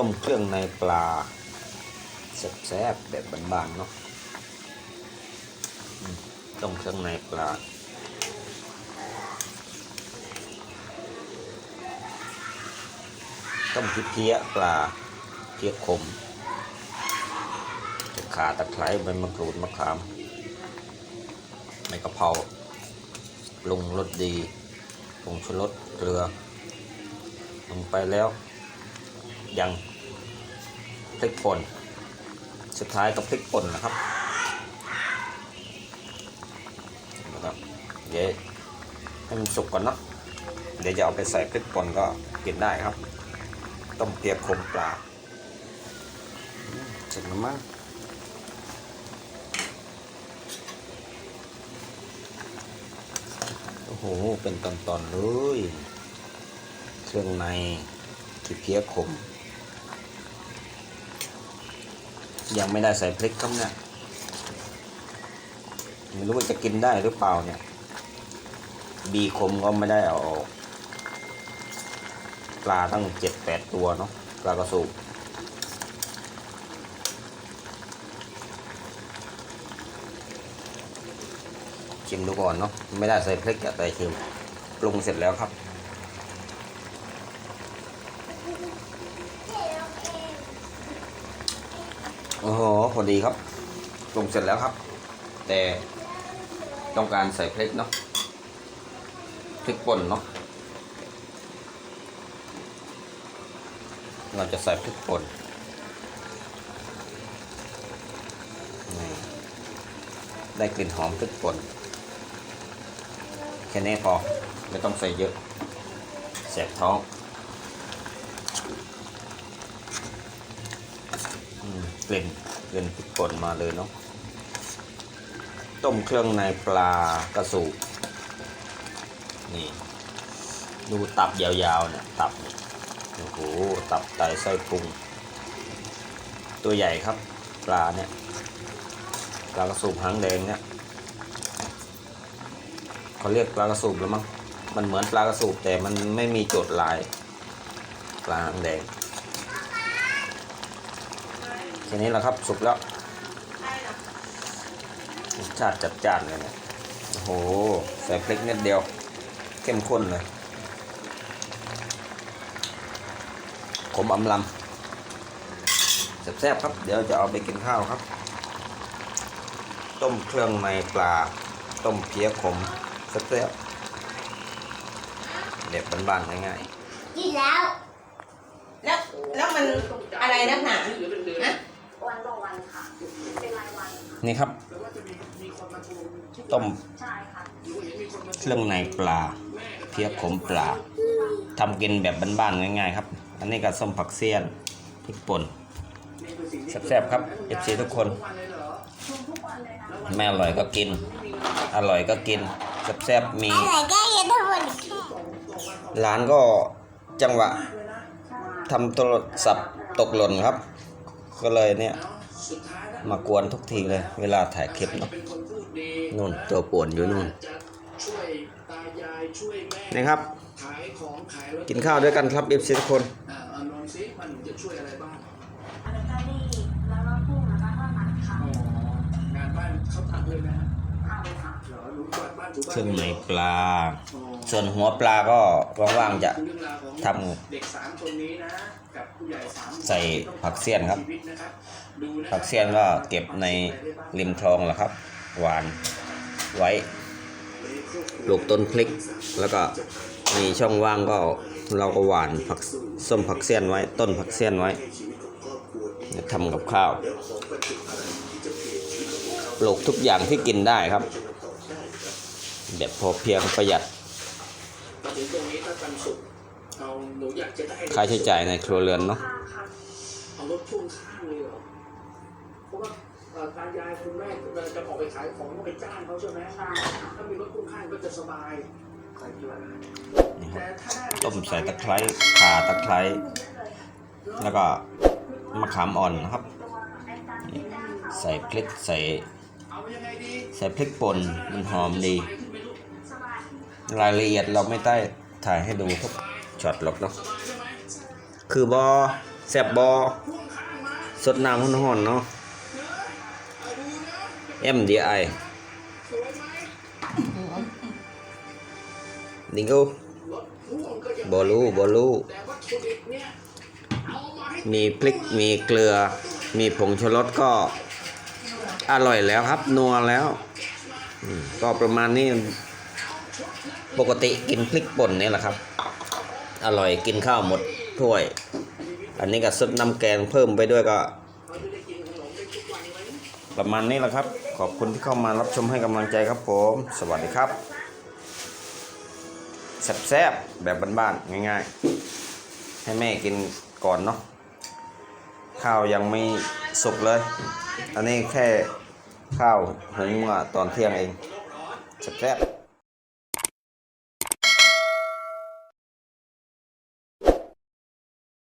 ต้มเครื่องในปลาแซ่บๆแบบบ้านๆเนาะต้มเครื่องในปลาต้มพริกเพี้ยปลาเพี้ยขมขาตะไคร้ใบมะกรูดมะขามใบกะเพราปรุงรสดีปรุงชูรสเกลือลงไปแล้ว ยังพริกป่นสุดท้ายก็พริกป่นนะครับนะครับ เดี๋ยวให้มันสุกก่อนเนาะเดี๋ยวจะเอาไปใส่พริกป่นก็กินได้ครับ ต้มเปียกคมปลาเสร็จแล้วมั้งโอ้โห เป็นตอนๆเลย เครื่องในที่เพี้ยขม ยังไม่ได้ใส่พริกครับเนี่ยไม่รู้ว่าจะกินได้หรือเปล่าเนี่ย บีคมก็ไม่ได้เอาออกปลาตั้งเจ็ดแปดตัวเนาะปลากระสูบชิมดูก่อนเนาะไม่ได้ใส่พริกแต่ชิมปรุงเสร็จแล้วครับ โอ้โหพอดีครับปรุงเสร็จแล้วครับ แต่ต้องการใส่พริกเนาะพริกป่นเนาะเราจะใส่พริกป่นนี่ได้กลิ่นหอมพริกป่นแค่นี้พอไม่ต้องใส่เยอะแสบท้อง อืม กลิ่นกลิ่นพริกป่นมาเลยเนาะต้มเครื่องในปลากระสูบนี่ ดูตับยาวๆเนี่ยตับโอ้โหตับไตไส้พุง ตัวใหญ่ครับ ปลาเนี่ยปลากระสูบหางแดงเนี่ยเขาเรียกปลากระสูบแล้วมั้งมันเหมือนปลากระสูบแต่มันไม่มีโจดลาย ปลาหางแดง แค่นี้แหละครับสุกแล้วรสชาติจัดจ้านเลยเนี่ยโอ้โหใส่พริกนิดเดียว เข้มข้นเลยขมอำลำแซ่บๆครับ เดี๋ยวจะเอาไปกินข้าวครับ ต้มเครื่องในปลา ต้มเพี้ยขมแซ่บๆเด็ดบ้านๆง่ายๆกินแล้ว แล้ว แล้วมันอะไรนักหนาฮะ วันต่อวันค่ะ เป็นรายวันค่ะๆนี่ครับต้มใช่ค่ะเครื่องในปลาเพี้ยขมปลาทำกินแบบบ้านๆง่ายๆครับ อันนี้ก็ส้มผักเสี้ยนพริกป่นแซ่บๆครับเอฟซีทุกคนทุกวันเลยนะไม่อร่อยก็กิน อร่อยก็กินแซ่บๆมีอะไรก็ยังทั้งหมดร้านก็จังหวะทำโทรศัพท์ตกหล่นครับ ก็เลยเนี่ย มากวนทุกทีเลย เวลาถ่ายคลิปเนาะนู่นตัวป่วนอยู่นู่นนี่ครับขายของขายรถกินข้าวด้วยกันครับเอฟซีทุกคนอ่าเอาลองซิมันจะช่วยอะไรบ้างอันนี้แล้วก็กุ้งแล้วก็ทอดมันค่ะอ๋องานบ้านเขาทำเลยนะฮะทำค่ะ เหรอรู้กวาดบ้านถูบ้านเครื่องในปลาอ๋อส่วนหัวปลาก็ว่างๆจะคือเรื่องราวของทำเด็กสามคนนี้นะกับผู้ใหญ่สามใส่ผักเสี้ยนครับชีวิตนะครับดูนะผักเสี้ยนก็เก็บในริมคลองแหละครับ หวานไว้ปลูกต้นพริก แล้วก็มีช่องว่างก็เราก็หวานผักส้มผักเสี้ยนไว้ ต้นผักเสี้ยนไว้ทำกับข้าวปลูกทุกอย่างที่กินได้ครับ แบบพอเพียงประหยัดมาถึงตรงนี้ถ้าปันสุกเอาหนูอยากจะได้ค่าใช้จ่ายในครัวเรือนเนาะค่ะค่ะเอารถพ่วงข้างเลยเหรอเพราะว่าเอ่อตายายคุณแม่เวลาจะออกไปขายของก็ไปจ้างเขาใช่ไหมใช่ค่ะถ้ามีรถพ่วงข้างก็จะสบายขายดีกว่านี่ครับแต่ถ้าได้ต้มใส่ตะไคร้ข่าตะไคร้แล้วก็มะขามอ่อนนะครับตัวไอ้ตาที่ได้ค่ะใส่พริกใส่เอายังไงดีใส่พริกป่นมันหอมดีสบาย รายละเอียดเราไม่ได้ถ่ายให้ดูทุกช็อตหรอกเนาะคือบอแซบบอสดน้ำร้อนๆเนาะ MDI ดิงโอบอลูบอลูบอามาให้มีพริกมีเกลือ มีผงชูรสก็อร่อยแล้วครับ นัวแล้ว ก็ประมาณนี้ ปกติกินพริกป่นนี่แหละครับ อร่อยกินข้าวหมดถ้วย อันนี้ก็ซดน้ำแกงเพิ่มไปด้วยก็ ประมาณนี้แหละครับ ขอบคุณที่เข้ามารับชมให้กำลังใจครับผม สวัสดีครับแซ่บๆแบบบ้านๆง่าย ๆ ให้แม่กินก่อนเนาะข้าวยังไม่สุกเลย อันนี้แค่ข้าวหุงเมื่อตอนเที่ยงเองแซ่บๆ